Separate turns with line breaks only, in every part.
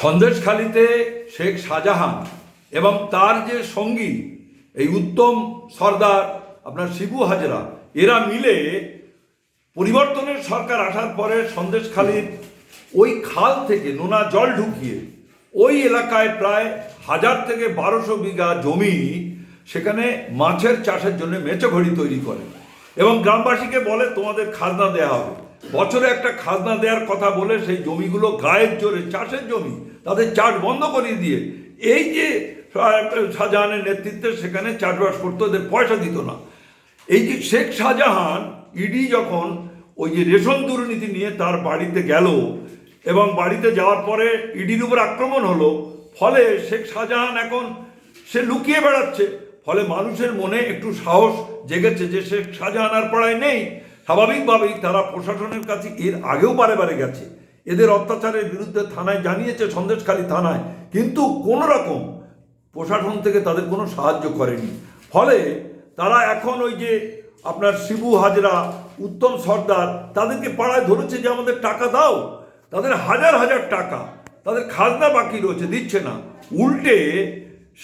সন্দেশখালিতে শেখ শাহজাহান এবং তার যে সঙ্গী, এই উত্তম সর্দার আপনার শিবু হাজরা, এরা মিলে পরিবর্তনের সরকার আসার পরে সন্দেশখালির ওই খাল থেকে নোনা জল ঢুকিয়ে ওই এলাকায় প্রায় হাজার থেকে বারোশো বিঘা জমি সেখানে মাছের চাষের জন্য মেচোঘড়ি তৈরি করে এবং গ্রামবাসীকে বলে, তোমাদের খাজনা দেওয়া হবে। বছরে একটা খাজনা দেওয়ার কথা বলে সেই জমিগুলো গায়ের জোরে, চাষের জমি, তাদের চাষ বন্ধ করিয়ে দিয়ে এই যে শাহজাহানের নেতৃত্বে সেখানে চাষবাস করতো ওদের পয়সা দিত না। এই যে শেখ শাহজাহান ইডি যখন ওই যে রেশন দুর্নীতি নিয়ে তার বাড়িতে গেল এবং বাড়িতে যাওয়ার পরে ইডির উপর আক্রমণ হলো, ফলে শেখ শাহজাহান এখন সে লুকিয়ে বেড়াচ্ছে। ফলে মানুষের মনে একটু সাহস জেগেছে যে শেখ শাহজাহান আর পাড়ায় নেই। স্বাভাবিকভাবেই তারা প্রশাসনের কাছে এর আগেও বারে বারে গেছে। এদের অত্যাচারের বিরুদ্ধে থানায় জানিয়েছে সন্দেশখালী থানায়, কিন্তু কোনো রকম প্রশাসন থেকে তাদের কোনো সাহায্য করেনি। ফলে তারা এখন ওই যে আপনার শিবু হাজরা, উত্তম সর্দার, তাদেরকে পাড়ায় ধরেছে যে আমাদের টাকা দাও। তাদের হাজার হাজার টাকা, তাদের খাজনা বাকি রয়েছে, দিচ্ছে না। উল্টে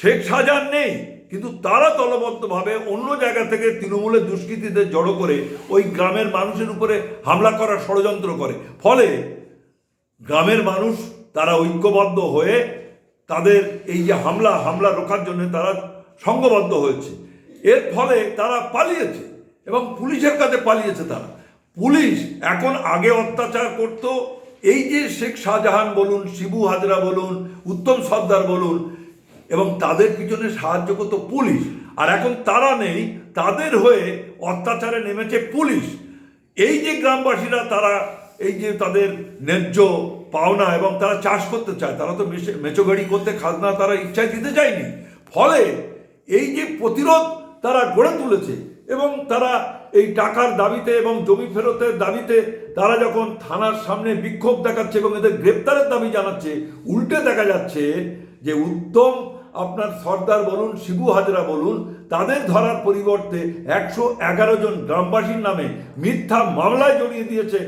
শেখ শাহজাহান নেই। কিন্তু তারা দলবদ্ধভাবে অন্য জায়গা থেকে তৃণমূলের দুষ্কৃতীদের জড়ো করে ওই গ্রামের মানুষের উপরে হামলা করার ষড়যন্ত্র করে। ফলে গ্রামের মানুষ তারা ঐক্যবদ্ধ হয়ে তাদের এই যে হামলা হামলা রোখার জন্য তারা সঙ্গবদ্ধ হয়েছে। এর ফলে তারা পালিয়েছে এবং পুলিশের কাছে পালিয়েছে তারা। পুলিশ এখন আগে অত্যাচার করত। এই যে শেখ শাহজাহান বলুন, শিবু হাজরা বলুন, উত্তম সর্দার বলুন এবং তাদের পিছনে সাহায্য করতো পুলিশ। আর এখন তারা নেই, তাদের হয়ে অত্যাচারে নেমেছে পুলিশ। এই যে গ্রামবাসীরা, তারা এই যে তাদের ন্যায্য পাওনা এবং তারা চাষ করতে চায়, তারা তো মেচে- মেচোগাড়ি করতে, খাজনা তারা ইচ্ছায় দিতে চায়নি। ফলে এই যে প্রতিরোধ তারা গড়ে তুলেছে এবং তারা এই টাকার দাবিতে এবং জমি ফেরতের দাবিতে তারা যখন থানার সামনে বিক্ষোভ দেখাচ্ছে এবং এদের গ্রেপ্তারের দাবি জানাচ্ছে, উল্টে দেখা যাচ্ছে যে উত্তম আপনার সর্দার বলুন, শিবু হাজরা বলুন, তাদের ধরার পরিবর্তে একশো এগারো জন গ্রামবাসীর নামে মিথ্যা মামলায় জড়িয়ে দিয়েছে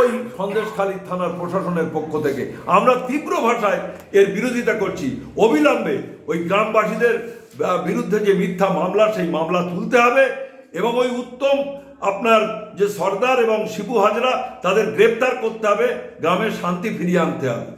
ওই সন্দেশখালী থানার প্রশাসনের পক্ষ থেকে। আমরা তীব্র ভাষায় এর বিরোধিতা করছি। অবিলম্বে ওই গ্রামবাসীদের বিরুদ্ধে যে মিথ্যা মামলা, সেই মামলা তুলতে হবে এবং ওই উত্তম আপনার যে সর্দার এবং শিবু হাজরা, তাদের গ্রেপ্তার করতে হবে। গ্রামের শান্তি ফিরিয়ে আনতে হবে।